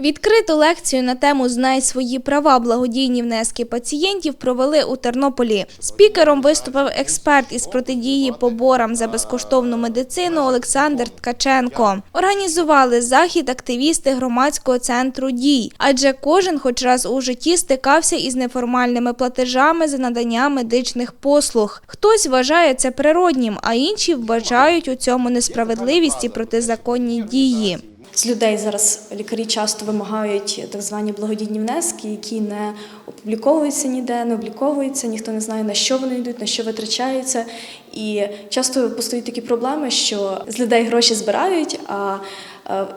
Відкриту лекцію на тему Знай свої права благодійні внески пацієнтів провели у Тернополі. Спікером виступив експерт із протидії поборам за безкоштовну медицину Олександр Ткаченко. Організували захід активісти громадського центру дій, адже кожен хоч раз у житті стикався із неформальними платежами за надання медичних послуг. Хтось вважає це природнім, а інші вбачають у цьому несправедливість і протизаконні дії. З людей зараз лікарі часто вимагають так звані благодійні внески, які не опубліковуються ніде, не обліковуються, ніхто не знає, на що вони йдуть, на що витрачаються. І часто постають такі проблеми, що з людей гроші збирають, а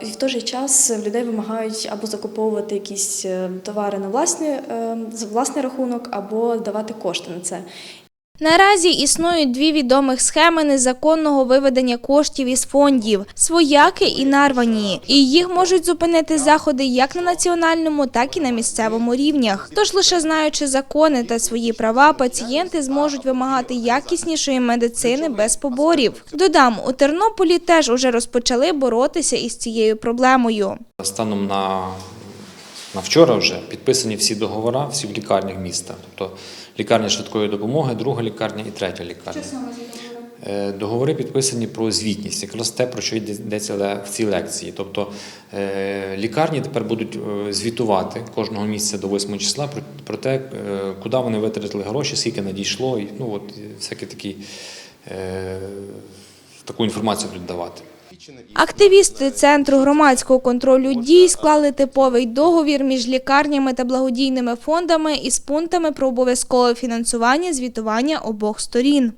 в той же час в людей вимагають або закуповувати якісь е, товари на власний, е, за власний рахунок, або давати кошти на це. Наразі існують дві відомих схеми незаконного виведення коштів із фондів свояки і нарвані. І їх можуть зупинити заходи як на національному, так і на місцевому рівнях. Тож лише знаючи закони та свої права, пацієнти зможуть вимагати якіснішої медицини без поборів. Додам, у Тернополі теж уже розпочали боротися із цією проблемою. Станом на, на вчора вже підписані всі договори, всі в лікарнях міста. Тобто лікарня швидкої допомоги, друга лікарня і третя лікарня. Е, Договори підписані про звітність, якраз те, про що йдеться в цій лекції. Тобто е, лікарні тепер будуть е, звітувати кожного місяця до 8 числа про, те, куди вони витратили гроші, скільки надійшло, і ну от всякі такі таку інформацію будуть давати. Активісти Центру громадського контролю дій склали типовий договір між лікарнями та благодійними фондами із пунктами про обов'язкове фінансування звітування обох сторін.